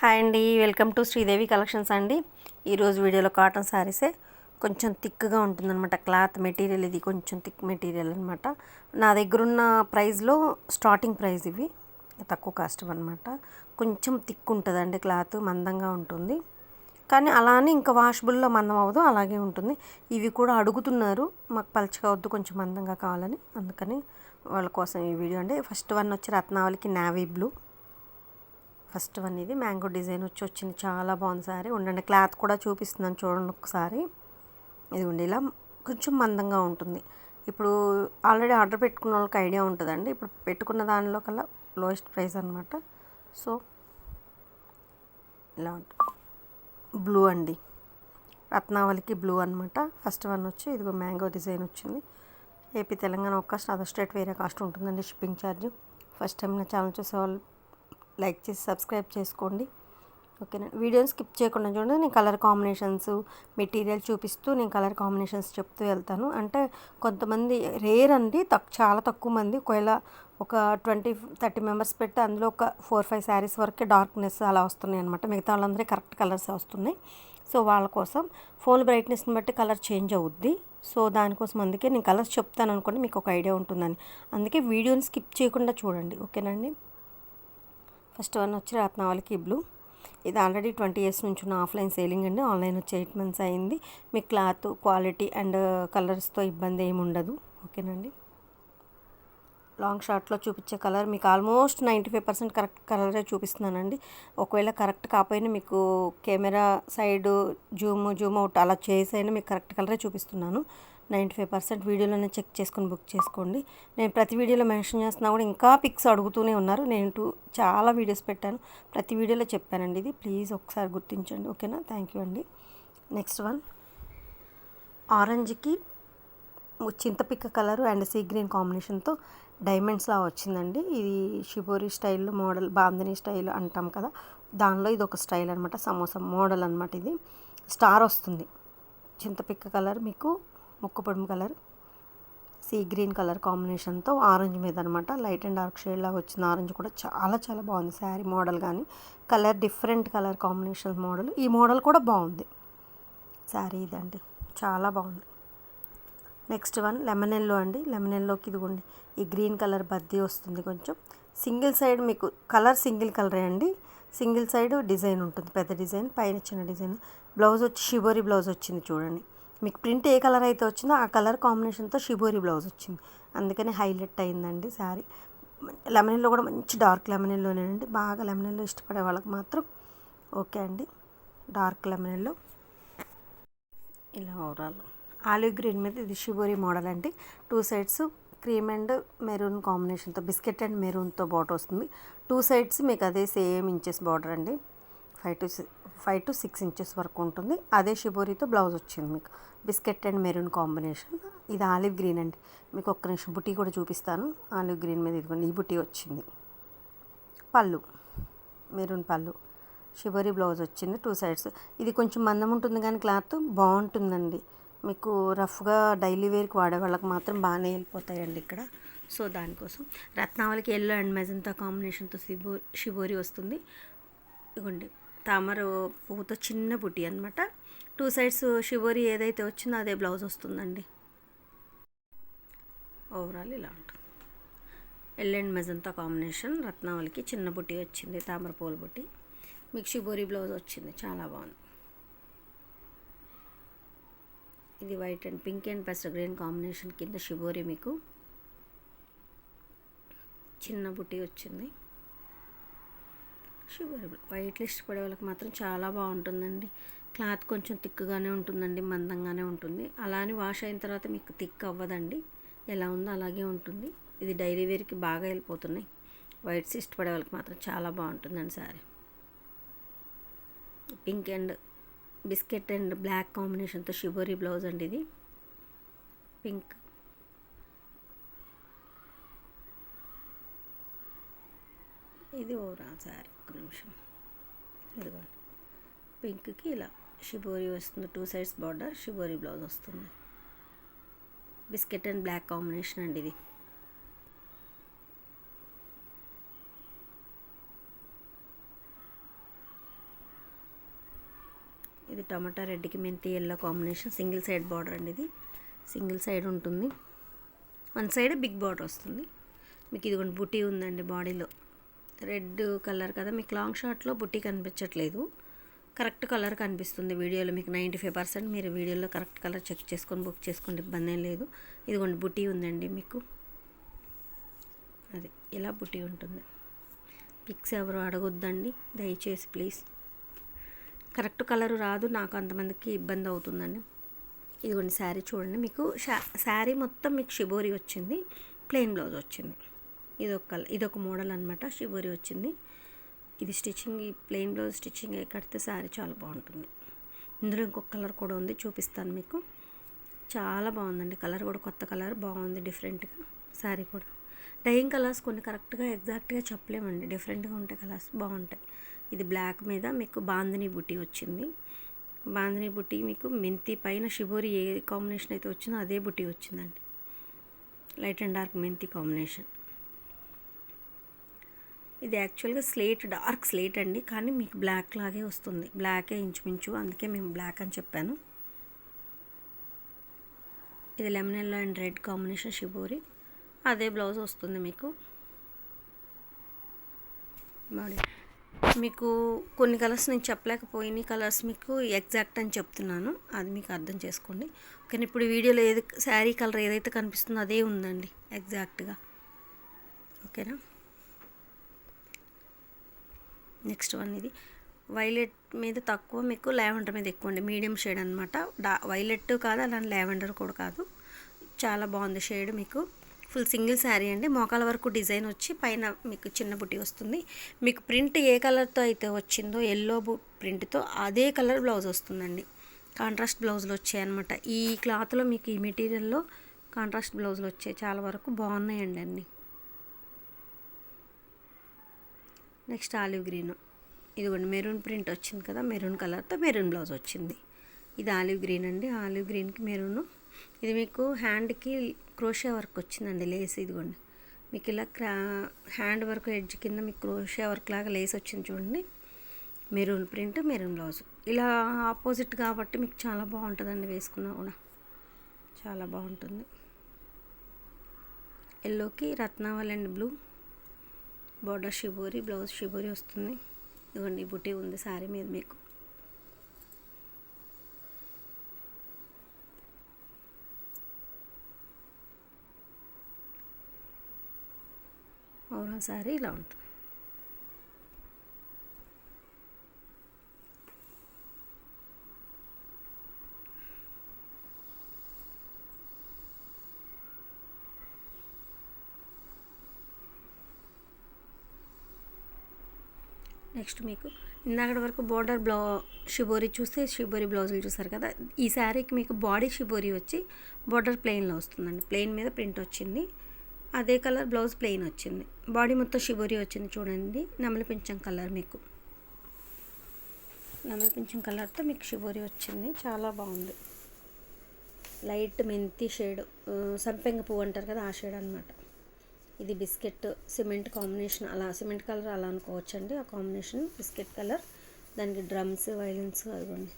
Hi అండి welcome to Sridevi collections అండి. ఈరోజు వీడియోలో కాటన్ శారీసే కొంచెం థిక్గా ఉంటుందన్నమాట. క్లాత్ మెటీరియల్ ఇది కొంచెం థిక్ మెటీరియల్ అనమాట నా దగ్గర ఉన్న ప్రైస్లో స్టార్టింగ్ ప్రైస్ ఇవి తక్కువ కాస్ట్ అనమాట కొంచెం థిక్ ఉంటుందండి క్లాత్ మందంగా ఉంటుంది. కానీ అలానే ఇంకా వాషబుల్లో మందం అవ్వదు అలాగే ఉంటుంది. ఇవి కూడా అడుగుతున్నారు మాకు పలచగా వద్దు కొంచెం మందంగా కావాలని. అందుకని వాళ్ళ కోసం ఈ వీడియో అండి. ఫస్ట్ వన్ వచ్చి రత్నావళికి నావీ బ్లూ. ఫస్ట్ వన్ ఇది. మ్యాంగో డిజైన్ వచ్చి వచ్చింది. చాలా బాగుంది సారీ. ఉండండి. క్లాత్ కూడా చూపిస్తున్నాను చూడండి ఒకసారి. ఇది ఉండి ఇలా కొంచెం మందంగా ఉంటుంది. ఇప్పుడు ఆల్రెడీ ఆర్డర్ పెట్టుకున్న వాళ్ళకి ఐడియా ఉంటుందండి. ఇప్పుడు పెట్టుకున్న దానిలో కల్లా లోయెస్ట్ ప్రైస్ అనమాట సో ఇలా ఉంటుంది. బ్లూ అండి. రత్నావళికి బ్లూ అనమాట ఫస్ట్ వన్ వచ్చి ఇది మ్యాంగో డిజైన్ వచ్చింది. ఏపీ తెలంగాణ ఒక కాస్ట్ అదర్ స్టేట్ వేరే కాస్ట్ ఉంటుందండి షిప్పింగ్ ఛార్జ్. ఫస్ట్ టైం నా ఛానల్ చూసే వాళ్ళు లైక్ చేసి సబ్స్క్రైబ్ చేసుకోండి. ఓకేనా? వీడియోని స్కిప్ చేయకుండా చూడండి. నేను కలర్ కాంబినేషన్స్ మెటీరియల్ చూపిస్తూ నేను కలర్ కాంబినేషన్స్ చెప్తూ వెళ్తాను. అంటే కొంతమంది రేర్ అండి తక్ చాలా తక్కువ మంది. ఒకవేళ ఒక ట్వంటీ థర్టీ మెంబర్స్ పెట్టి అందులో ఒక ఫోర్ ఫైవ్ శారీస్ వరకే డార్క్నెస్ అలా వస్తున్నాయి అనమాట మిగతా వాళ్ళందరికీ కరెక్ట్ కలర్స్ వస్తున్నాయి. సో వాళ్ళ కోసం ఫోన్ బ్రైట్నెస్ని బట్టి కలర్ చేంజ్ అవుద్ది. సో దానికోసం అందుకే నేను కలర్స్ చెప్తాను అనుకోండి మీకు ఒక ఐడియా ఉంటుందని. అందుకే వీడియోని స్కిప్ చేయకుండా చూడండి. ఓకేనండి ఫస్ట్ వన్ వచ్చి రత్నావళికి బ్లూ ఇది ఆల్రెడీ ట్వంటీ ఇయర్స్ నుంచి ఉన్న ఆఫ్లైన్ సేలింగ్ అండి. ఆన్లైన్ వచ్చి ఎయిట్ మంత్స్ అయింది. మీ క్లాత్ క్వాలిటీ అండ్ కలర్స్తో ఇబ్బంది ఏమి ఉండదు. ఓకేనండి లాంగ్ షార్ట్లో చూపించే కలర్ మీకు almost ninety five percent correct కలరే చూపిస్తున్నానండి ఒకవేళ కరెక్ట్ కాకపోయినా మీకు camera side zoom zoom out అలా చేసైనా మీకు కరెక్ట్ కలరే చూపిస్తున్నాను. నైంటీ ఫైవ్ పర్సెంట్ వీడియోలోనే చెక్ చేసుకొని బుక్ చేసుకోండి. నేను ప్రతి వీడియోలో మెన్షన్ చేస్తున్నా కూడా ఇంకా పిక్స్ అడుగుతూనే ఉన్నారు. నేను టూ చాలా వీడియోస్ పెట్టాను. ప్రతి వీడియోలో చెప్పానండి ఇది. ప్లీజ్ ఒకసారి గుర్తించండి. ఓకేనా? థ్యాంక్ యూ అండి. Next one. ఆరెంజ్కి చింతపిక్క కలరు అండ్ సీ గ్రీన్ కాంబినేషన్తో డైమండ్స్లా వచ్చిందండి. ఇది షిబోరి స్టైల్లో మోడల్ బాందని స్టైల్ అంటాం కదా. దానిలో ఇది ఒక స్టైల్ అనమాట సమోసా మోడల్ అనమాట ఇది. స్టార్ వస్తుంది. చింతపిక్క కలర్ మీకు ముక్కు పొడుము కలర్ సీ గ్రీన్ కలర్ కాంబినేషన్తో ఆరెంజ్ మీద అనమాట లైట్ అండ్ డార్క్ షేడ్ లాగా వచ్చిన ఆరెంజ్ కూడా చాలా చాలా బాగుంది. శారీ మోడల్ కానీ colour different colour combination model. ఈ మోడల్ కూడా బాగుంది. శారీ ఇదండి. చాలా బాగుంది. నెక్స్ట్ వన్ లెమన్ ఎల్లో అండి. లెమన్ ఎల్లోకి ఇదిగోండి. ఈ గ్రీన్ కలర్ బద్దీ వస్తుంది కొంచెం. సింగిల్ సైడ్ మీకు కలర్ సింగిల్ కలరే అండి. సింగిల్ సైడ్ డిజైన్ ఉంటుంది. పెద్ద డిజైన్ పైన చిన్న డిజైన్. బ్లౌజ్ వచ్చి షిబోరీ బ్లౌజ్ వచ్చింది చూడండి. మీకు ప్రింట్ ఏ కలర్ అయితే వచ్చిందో ఆ కలర్ కాంబినేషన్తో షిబోరి బ్లౌజ్ వచ్చింది. అందుకని హైలైట్ అయిందండి శారీ. లెమన్ కూడా మంచి డార్క్ లెమన్ అండి బాగా లెమన్ ఇష్టపడే వాళ్ళకి మాత్రం ఓకే అండి. డార్క్ లెమన్ ఇలా ఓవరాల్. ఆలివ్ గ్రీన్ మీద ఇది షిబోరి మోడల్ అండి. Two sides cream and maroon కాంబినేషన్తో బిస్కెట్ అండ్ మెరూన్తో బార్డర్ వస్తుంది. టూ సైడ్స్ మీకు అదే సేమ్ ఇంచెస్ బార్డర్ అండి. Five to five to six inches వరకు ఉంటుంది. అదే షిబోరితో బ్లౌజ్ వచ్చింది మీకు. Biscuit and maroon combination. ఇది ఆలివ్ గ్రీన్ అండి. మీకు ఒక్క నిమిషం బుట్టి కూడా చూపిస్తాను. ఆలివ్ గ్రీన్ మీద ఇదిగోండి ఈ బుట్టి వచ్చింది. పళ్ళు. మెరూన్ పళ్ళు. షిబోరి బ్లౌజ్ వచ్చింది టూ సైడ్స్. ఇది కొంచెం మందం ఉంటుంది కానీ క్లాత్ బాగుంటుందండి. మీకు రఫ్గా డైలీ వేర్కి వాడే వాళ్ళకి మాత్రం బాగానే వెళ్ళిపోతాయండి ఇక్కడ. సో దానికోసం. రత్నావళికి ఎల్లో అండ్ మెజంతా కాంబినేషన్తో షిబో షిబోరి వస్తుంది. ఇగోండి తామర పువ్వుతో చిన్న బుట్టి అనమాట టూ సైడ్స్ షిబోరి ఏదైతే వచ్చిందో అదే బ్లౌజ్ వస్తుందండి. ఓవరాల్ ఇలా ఉంటుంది. ఎల్ అండ్ మెజంతా కాంబినేషన్ రత్నావళికి చిన్న బుట్టి వచ్చింది తామర పూల బుట్టి. మీకు షిబోరి బ్లౌజ్ వచ్చింది చాలా బాగుంది. ఇది white and pink and pastel green combination కింద షిబోరి మీకు చిన్న బుట్టి వచ్చింది. షిబోరి వైట్ లిస్ట్ పడే వాళ్ళకి మాత్రం చాలా బాగుంటుందండి. క్లాత్ కొంచెం థిక్గానే ఉంటుందండి మందంగానే ఉంటుంది. అలా అని వాష్ అయిన తర్వాత మీకు థిక్ అవ్వదండి. ఎలా ఉందో అలాగే ఉంటుంది. ఇది డైలీ వేర్కి బాగా వెళ్ళిపోతున్నాయి వైట్స్ ఇష్టపడే వాళ్ళకి మాత్రం చాలా బాగుంటుందండి sorry pink and biscuit and black కాంబినేషన్తో షిబోరి బ్లౌజ్ అండి ఇది. పింక్. ఇది ఓవరాల్ సారీ ఒక్క నిమిషం. ఇదిగోండి. పింక్కి ఇలా షిబోరి వస్తుంది. Two sides border shibori blouse వస్తుంది. బిస్కెట్ అండ్ బ్లాక్ కాంబినేషన్ అండి ఇది. ఇది టమాటా రెడ్కి మెంతి yellow combination. Single side border అండి ఇది. సింగిల్ సైడ్ ఉంటుంది. వన్ సైడ్ బిగ్ బార్డర్ వస్తుంది. మీకు ఇదిగోండి బుటీ ఉందండి బాడీలో. రెడ్ కలర్ కదా మీకు లాంగ్ షార్ట్లో బుట్టి కనిపించట్లేదు. కరెక్ట్ కలర్ కనిపిస్తుంది వీడియోలో మీకు నైంటీ ఫైవ్ పర్సెంట్ మీరు వీడియోలో కరెక్ట్ కలర్ చెక్ చేసుకొని బుక్ చేసుకోండి ఇబ్బంది ఏం లేదు. ఇదిగోండి బుట్టి ఉందండి మీకు. అది ఇలా బుట్టి ఉంటుంది. పిక్స్ ఎవరు అడగొద్దండి దయచేసి ప్లీజ్ కరెక్ట్ కలర్ రాదు నాకు అంతమందికి ఇబ్బంది అవుతుందండి. ఇదిగోండి శారీ చూడండి మీకు శారీ మొత్తం మీకు షిబోరి వచ్చింది ప్లెయిన్ బ్లౌజ్ వచ్చింది. ఇదొక ఇది ఇదొక మోడల్ అనమాట షిబోరి వచ్చింది. ఇది స్టిచ్చింగ్ ఈ ప్లెయిన్ బ్లౌజ్ స్టిచ్చింగ్ కడితే శారీ చాలా బాగుంటుంది. ఇందులో ఇంకొక కలర్ కూడా ఉంది చూపిస్తాను మీకు. చాలా బాగుందండి కలర్ కూడా కొత్త కలర్ బాగుంది డిఫరెంట్గా శారీ కూడా. డైయింగ్ కలర్స్ కొన్ని కరెక్ట్గా ఎగ్జాక్ట్గా చెప్పలేమండి. డిఫరెంట్గా ఉంటాయి కలర్స్ బాగుంటాయి. ఇది బ్లాక్ మీద మీకు బాందిని బుట్టి వచ్చింది. బాందిని బుట్టి మీకు మెంతి పైన షిబోరి ఏ కాంబినేషన్ అయితే వచ్చిందో అదే బుట్టి వచ్చిందండి. లైట్ అండ్ డార్క్ మెంతి కాంబినేషన్. ఇది యాక్చువల్గా స్లేట్ డార్క్ స్లేట్ అండి. కానీ మీకు బ్లాక్ లాగే వస్తుంది. బ్లాకే ఇంచుమించు. అందుకే మేము బ్లాక్ అని చెప్పాను. ఇది lemon yellow and red combination shibori. అదే బ్లౌజ్ వస్తుంది మీకు. బాడీ మీకు కొన్ని కలర్స్ నేను చెప్పలేకపోయిన కలర్స్ మీకు ఎగ్జాక్ట్ అని చెప్తున్నాను. అది మీకు అర్థం చేసుకోండి. కానీ ఇప్పుడు వీడియోలో ఏది శారీ కలర్ ఏదైతే కనిపిస్తుందో అదే ఉందండి. ఎగ్జాక్ట్గా. ఓకేనా? నెక్స్ట్ వన్ ఇది. వైలెట్ మీద తక్కువ మీకు లావెండర్ మీద ఎక్కువ అండి మీడియం షేడ్ అనమాట డా వైలెట్ కాదు అలానే లావెండర్ కూడా కాదు. చాలా బాగుంది షేడ్ మీకు. ఫుల్ సింగిల్ శారీ అండి. మోకాల వరకు డిజైన్ వచ్చి పైన మీకు చిన్న బుట్టి వస్తుంది. మీకు ప్రింట్ ఏ కలర్తో అయితే వచ్చిందో ఎల్లో ప్రింట్తో అదే కలర్ బ్లౌజ్ వస్తుందండి. కాంట్రాస్ట్ బ్లౌజులు వచ్చాయన్నమాట ఈ క్లాత్లో మీకు ఈ మెటీరియల్లో కాంట్రాస్ట్ బ్లౌజులు వచ్చాయి. చాలా వరకు బాగున్నాయండి అన్నీ. Next olive green. ఇదిగోండి మెరూన్ ప్రింట్ వచ్చింది కదా మెరూన్ కలర్తో మెరూన్ బ్లౌజ్ వచ్చింది. ఇది ఆలివ్ గ్రీన్ అండి. ఆలివ్ గ్రీన్కి మెరూన్. ఇది మీకు హ్యాండ్కి క్రోషియా వర్క్ వచ్చిందండి లేస్ ఇదిగోండి. మీకు ఇలా క్రా హ్యాండ్ వర్క్ ఎడ్జ్ కింద మీకు క్రోషియా వర్క్ లాగా లేస్ వచ్చింది చూడండి. Maroon print maroon blouse. ఇలా ఆపోజిట్ కాబట్టి మీకు చాలా బాగుంటుందండి వేసుకున్నా కూడా. చాలా బాగుంటుంది. ఎల్లోకి Ratnaval and blue. Border shibori blouse shibori వస్తుంది. ఇదిగోండి బుటీ ఉంది శారీ మీద మీకు. ఓవరాల్ శారీ ఇలా ఉంటుంది. నెక్స్ట్ మీకు ఇందాకటి వరకు బోర్డర్ బ్లౌ షిబోరీ చూస్తే షిబోరీ బ్లౌజులు చూసారు కదా. ఈ శారీకి మీకు బాడీ షిబోరీ వచ్చి బోర్డర్ ప్లెయిన్లో వస్తుందండి. ప్లెయిన్ మీద ప్రింట్ వచ్చింది. అదే కలర్ బ్లౌజ్ ప్లెయిన్ వచ్చింది. బాడీ మొత్తం షిబోరీ వచ్చింది చూడండి. నెమలి పింఛం కలర్ మీకు. నెమలి పింఛం కలర్తో మీకు షిబోరీ వచ్చింది. చాలా బాగుంది. లైట్ మెంతి షేడ్. సంపెంగ పువ్వు అంటారు కదా ఆ షేడ్ అనమాట ఇది బిస్కెట్ సిమెంట్ కాంబినేషన్ అలా సిమెంట్ కలర్ అలా అనుకోవచ్చండి. ఆ కాంబినేషన్ బిస్కెట్ కలర్ దానికి డ్రమ్స్ వైలెన్స్ అదిగోండి.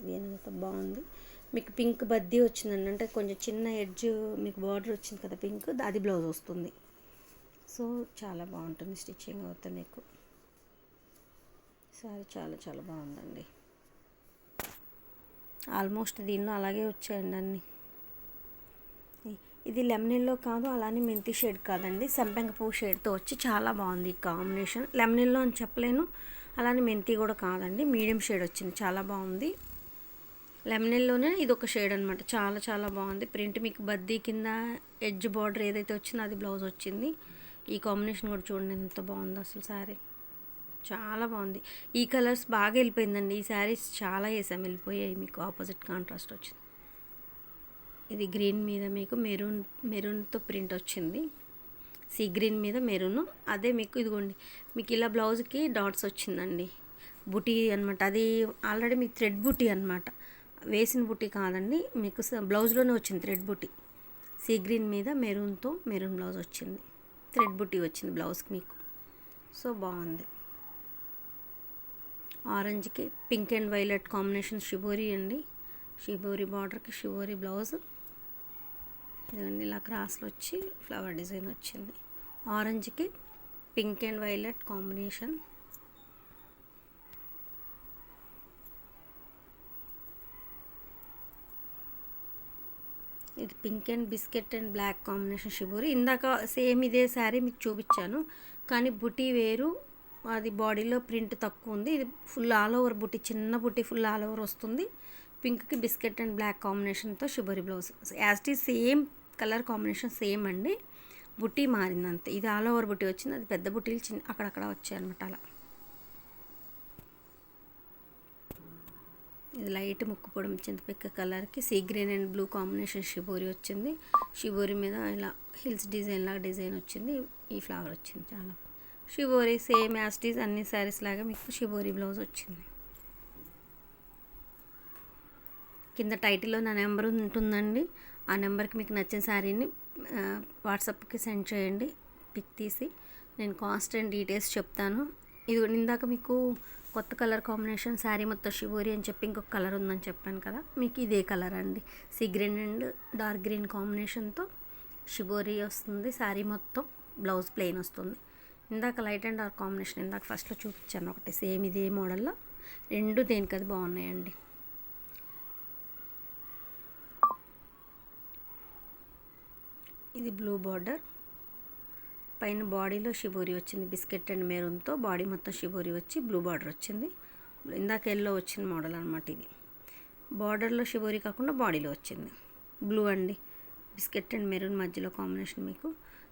ఇదేనంత బాగుంది. మీకు పింక్ బద్దీ వచ్చిందండి. అంటే కొంచెం చిన్న ఎడ్జ్ మీకు బార్డర్ వచ్చింది కదా పింక్ అది బ్లౌజ్ వస్తుంది. సో చాలా బాగుంటుంది స్టిచ్చింగ్ అవుతే మీకు. సారీ చాలా చాలా బాగుందండి. ఆల్మోస్ట్ దీనిలో అలాగే వచ్చాయండి అన్నీ. ఇది లెమనిల్లో కాదు అలానే మెంతి షేడ్ కాదండి. సంపెంగ పువ్వు షేడ్తో వచ్చి చాలా బాగుంది ఈ కాంబినేషన్. లెమనిల్లో అని చెప్పలేను అలానే మెంతి కూడా కాదండి. మీడియం షేడ్ వచ్చింది చాలా బాగుంది. లెమనిల్లోనే ఇది ఒక షేడ్ అనమాట చాలా చాలా బాగుంది. ప్రింట్ మీకు బద్దీ కింద ఎడ్జ్ బార్డర్ ఏదైతే వచ్చిందో అది బ్లౌజ్ వచ్చింది. ఈ కాంబినేషన్ కూడా చూడండి ఎంత బాగుంది అసలు శారీ. చాలా బాగుంది. ఈ కలర్స్ బాగా వెళ్ళిపోయిందండి. ఈ శారీస్ చాలా వేసాం వెళ్ళిపోయాయి మీకు. ఆపోజిట్ కాంట్రాస్ట్ వచ్చింది. ఇది గ్రీన్ మీద మీకు మెరూన్ మెరూన్తో ప్రింట్ వచ్చింది. సీ గ్రీన్ మీద మెరూన్. అదే మీకు ఇదిగోండి మీకు ఇలా బ్లౌజ్కి డాట్స్ వచ్చిందండి. బుటీ అనమాట అది ఆల్రెడీ మీకు థ్రెడ్ బుటీ అనమాట వేసిన బుటీ కాదండి మీకు బ్లౌజ్లోనే వచ్చింది థ్రెడ్ బుటీ. సీ గ్రీన్ మీద మెరూన్తో మెరూన్ బ్లౌజ్ వచ్చింది. థ్రెడ్ బుటీ వచ్చింది బ్లౌజ్కి మీకు. సో బాగుంది. ఆరెంజ్కి pink and violet combination shibori అండి. షిబోరి బార్డర్కి షిబోరి బ్లౌజ్. ఇదండి ఇలా క్రాస్లు వచ్చి ఫ్లవర్ డిజైన్ వచ్చింది. ఆరెంజ్కి పింక్ అండ్ వైలెట్ కాంబినేషన్. ఇది pink and biscuit and black combination shibori. ఇందాక సేమ్ ఇదే శారీ మీకు చూపించాను కానీ బుటీ వేరు. అది బాడీలో ప్రింట్ తక్కువ ఉంది. ఇది ఫుల్ ఆల్ ఓవర్ బుటీ చిన్న బుట్టి ఫుల్ ఆల్ ఓవర్ వస్తుంది. పింక్కి బిస్కెట్ అండ్ బ్లాక్ కాంబినేషన్తో shibori blouse. As same colour combination same అండి. బుట్టి మారింది అంతే ఇది ఆల్ ఓవర్ బుట్టి వచ్చింది. అది పెద్ద బుట్టీలు చిన్న అక్కడక్కడ వచ్చాయి అనమాట అలా. ఇది లైట్ ముక్కుపోవడం చింతపిక్క కలర్కి sea green and blue combination shibori వచ్చింది. షిబోరి మీద ఇలా హిల్స్ డిజైన్ లాగా డిజైన్ వచ్చింది. ఈ ఫ్లవర్ వచ్చింది చాలా. షిబోరి సేమ్ యాస్టీస్ అన్ని శారీస్ లాగా మీకు షిబోరి బ్లౌజ్ వచ్చింది. కింద టైటిల్లో నా నెంబర్ ఉంటుందండి. ఆ నెంబర్కి మీకు నచ్చిన శారీని వాట్సాప్కి సెండ్ చేయండి పిక్ తీసి. నేను కాస్ట్ అండ్ డీటెయిల్స్ చెప్తాను. ఇది ఇందాక మీకు కొత్త కలర్ కాంబినేషన్ శారీ మొత్తం షిబోరి అని చెప్పి ఇంకొక కలర్ ఉందని చెప్పాను కదా మీకు ఇదే కలర్ అండి. Sea green and dark green కాంబినేషన్తో షిబోరి వస్తుంది శారీ మొత్తం బ్లౌజ్ ప్లెయిన్ వస్తుంది. ఇందాక లైట్ అండ్ డార్క్ కాంబినేషన్ ఇందాక ఫస్ట్లో చూపించాను ఒకటి సేమ్ ఇదే మోడల్లో. రెండు దేనికి అది బాగున్నాయండి. ఇది బ్లూ బార్డర్. పైన బాడీలో షిబోరి వచ్చింది. బిస్కెట్ అండ్ మెరూన్తో బాడీ మొత్తం షిబోరి వచ్చి బ్లూ బార్డర్ వచ్చింది. ఇందాక ఎల్లో వచ్చిన మోడల్ అనమాట ఇది. బార్డర్లో షిబోరి కాకుండా బాడీలో వచ్చింది. బ్లూ అండి. బిస్కెట్ అండ్ మెరూన్ మధ్యలో కాంబినేషన్ మీకు.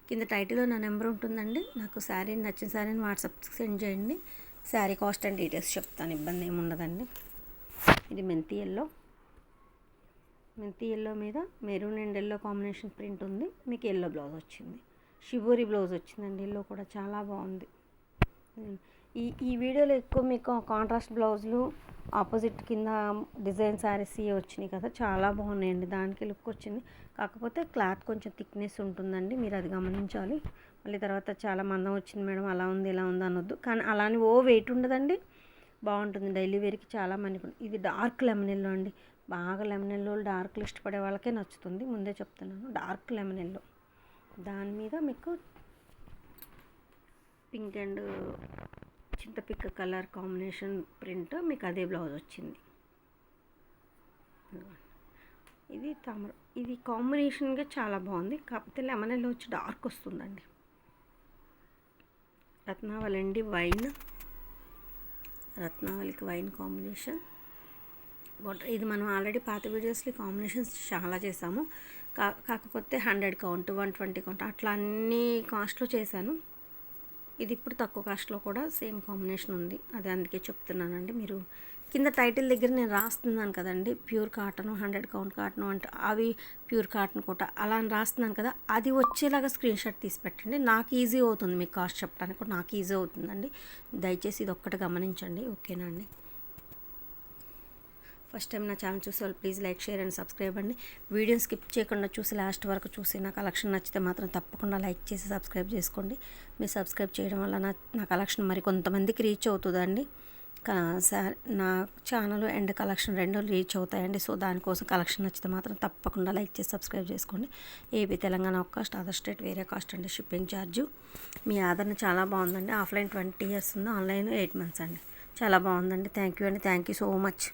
కింద టైటిల్లో నా నెంబర్ ఉంటుందండి. నాకు శారీ నచ్చిన శారీని వాట్సాప్కి సెండ్ చేయండి. శారీ కాస్ట్ అండ్ డీటెయిల్స్ చెప్తాను. ఇబ్బంది ఏమి ఉండదండి ఇది మెంతి ఎల్లో. మెంతి ఎల్లో మీద maroon and yellow combination print ఉంది. మీకు ఎల్లో బ్లౌజ్ వచ్చింది. షిబోరి బ్లౌజ్ వచ్చిందండి. ఎల్లో కూడా చాలా బాగుంది. ఈ ఈ వీడియోలో ఎక్కువ మీకు కాంట్రాస్ట్ బ్లౌజులు ఆపోజిట్ కింద డిజైన్ శారీస్ వచ్చినాయి కదా చాలా బాగున్నాయండి. దానికి లుక్ వచ్చింది. కాకపోతే క్లాత్ కొంచెం థిక్నెస్ ఉంటుందండి. మీరు అది గమనించాలి. మళ్ళీ తర్వాత చాలా మందం వచ్చింది మేడం. అలా ఉంది ఇలా ఉంది అనొద్దు. కానీ అలానే ఓ వెయిట్ ఉండదండి. బాగుంటుంది. డైలీ వేర్కి చాలా మంది ఇది డార్క్ లెమన్ ఎల్లో అండి. బాగా లెమన్ ఎల్లో డార్క్లు ఇష్టపడే వాళ్ళకే నచ్చుతుంది. ముందే చెప్తున్నాను. డార్క్ లెమన్ ఎల్లో దాని మీద మీకు పింక్ అండ్ చింతపిక్క కలర్ కాంబినేషన్ ప్రింట్ మీకు అదే బ్లౌజ్ వచ్చింది. ఇది తామర ఇది కాంబినేషన్గా చాలా బాగుంది. కాకపోతే లెమన్ ఎల్లో వచ్చి డార్క్ వస్తుందండి. రత్నావళి అండి వైన్. రత్నావళికి wine combination. ఇది మనం ఆల్రెడీ పాత వీడియోస్లో కాంబినేషన్స్ చాలా చేసాము. కా కాకపోతే hundred count one twenty count అట్లా అన్ని కాస్ట్లో చేశాను. ఇది ఇప్పుడు తక్కువ కాస్ట్లో కూడా సేమ్ కాంబినేషన్ ఉంది. అది అందుకే చెప్తున్నానండి మీరు కింద టైటిల్ దగ్గర నేను రాస్తున్నాను కదండి pure cotton hundred count cotton అంటే అవి ప్యూర్ కాటన్ కోట అలా అని రాస్తున్నాను కదా అది వచ్చేలాగా స్క్రీన్ షాట్ తీసి పెట్టండి. నాకు ఈజీ అవుతుంది మీకు కాస్ట్ చెప్పడానికి కూడా నాకు ఈజీ అవుతుందండి. దయచేసి ఇది ఒక్కటి గమనించండి ఓకేనా అండి? ఫస్ట్ టైం నా ఛానల్ చూసే వాళ్ళు please like share and subscribe అండి. వీడియో స్కిప్ చేయకుండా చూసి లాస్ట్ వరకు చూసి నా కలెక్షన్ నచ్చితే మాత్రం తప్పకుండా లైక్ చేసి సబ్స్క్రైబ్ చేసుకోండి. మీరు సబ్స్క్రైబ్ చేయడం వల్ల నా నా కలెక్షన్ మరి కొంతమందికి రీచ్ అవుతుందండి. సార్ నా ఛానల్ అండ్ కలెక్షన్ రెండు రీచ్ అవుతాయండి. సో దానికోసం కలెక్షన్ నచ్చితే మాత్రం తప్పకుండా లైక్ చేసి సబ్స్క్రైబ్ చేసుకోండి. ఏపీ తెలంగాణ ఒక కాస్ట్ అదర్ స్టేట్ వేరే కాస్ట్ అండి. Shipping charge. మీ ఆదరణ చాలా బాగుందండి. ఆఫ్లైన్ ట్వంటీ ఇయర్స్ ఉంది. ఆన్లైన్ ఎయిట్ మంత్స్ అండి. చాలా బాగుందండి. థ్యాంక్ యూ అండి. Thank you so much.